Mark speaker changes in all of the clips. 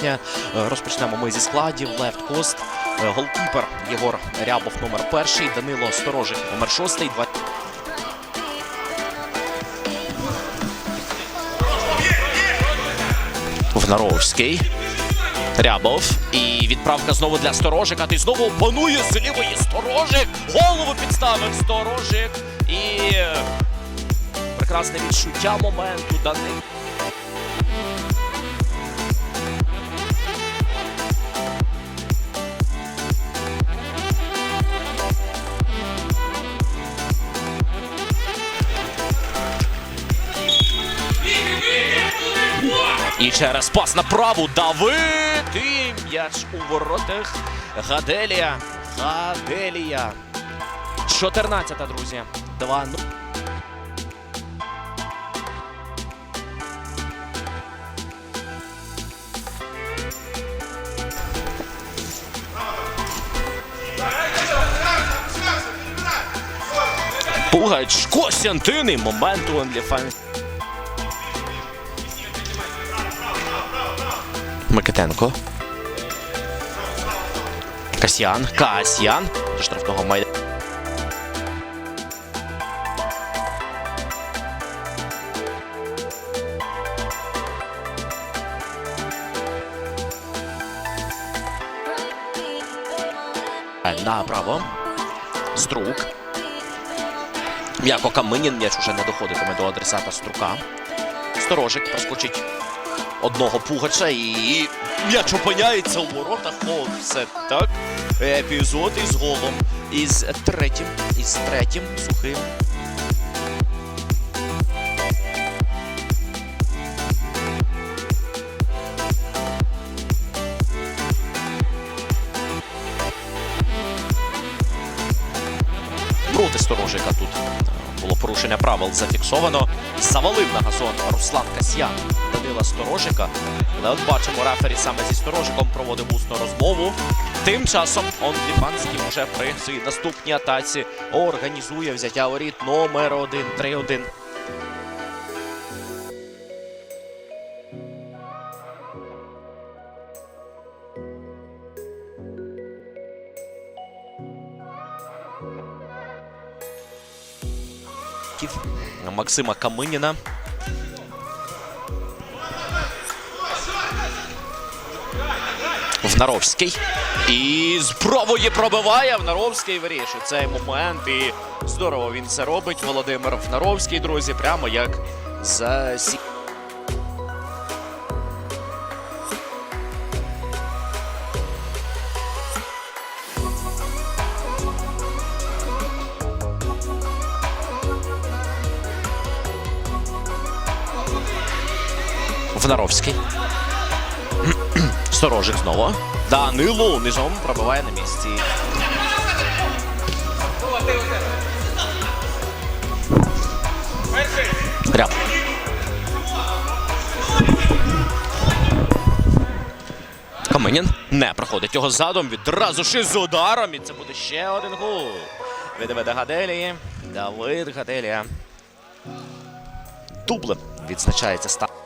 Speaker 1: жовтня. Е, Розпочнемо ми зі складів. Лефт Кост, голкіпер Єгор Рябов номер перший, Данило Сторожик номер шостий. Два... Внаровський. Рябов. І відправка знову для Сторожика. Ти знову опанує з лівої Сторожик. Голову підставив Сторожик. І е, прекрасне відчуття моменту. Данил. І через пас на праву Давид. І м'яч у воротах. Гаделія. Гаделія. 14-та, друзі. 2-0. Пугач Костянтини. Момент у. Микитенко. Касьян. Касьян. До штрафного майдану. Направо. Струк. М'яко Каминін. М'яч уже не доходитиме до адресата Струка. Сторожик проскочить одного пугача і м'яч опиняється у воротах. О, все так. Епізод із голом. Із третім. Із третім сухим. Проти сторожика тут е, було порушення правил зафіксовано. Завалив на газон Руслан Касьян Данила Сторожика. Але от бачимо, рефері саме зі Сторожиком проводив усну розмову. Тим часом Онліфанський вже при своїй наступній атаці організує взяття воріт номер 1 3-1. Максима Каминіна. Внаровський. І спробує пробиває. Внаровський вирішує цей момент. І здорово він це робить. Володимир Внаровський, друзі, прямо як за Внаровський. Сторожик знову. Данило низом пробиває на місці. Ряб. Каменін не проходить його задом. Відразу ж із ударом. І це буде ще один гол. Від Давида Гаделії. Давид Гаделія. Дублем відзначається ста.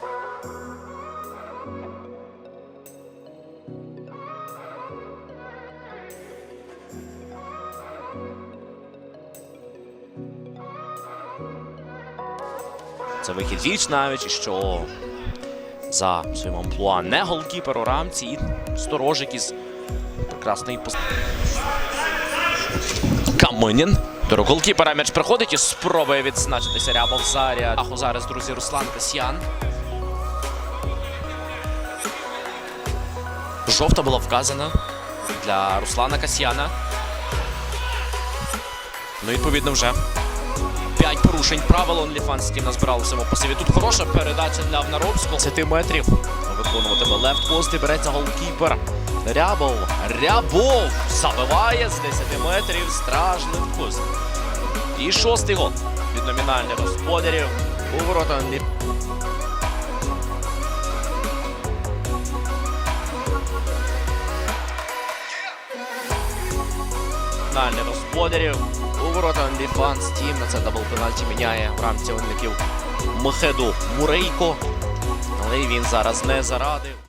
Speaker 1: Це вихід віч навіть, що за своїм амплуа не голкіпер у рамці і сторожик із прекрасної пос... Каминін. До голкіпера м'яч приходить і спробує відзначитися Рябов Заря. Аху зараз, друзі, Руслан Касьян. Жовта була вказана для Руслана Касьяна. Ну, відповідно, вже П'ять порушень правил OnlyFans Team назбирали в цьому посиві. Тут хороша передача для Внаровського. 10 метрів. Виконуватиме лефт пост і береться голкіпер. Рябов. Рябов забиває з 10 метрів. Стражний вкус. І шостий гол від номінальних господарів. У ворота Онлі. Номінальних господарів. У ворота OnlyFans Team на це дабл пенальті міняє в рамці онліків Мехеду Мурейко. Але він зараз не зарадив.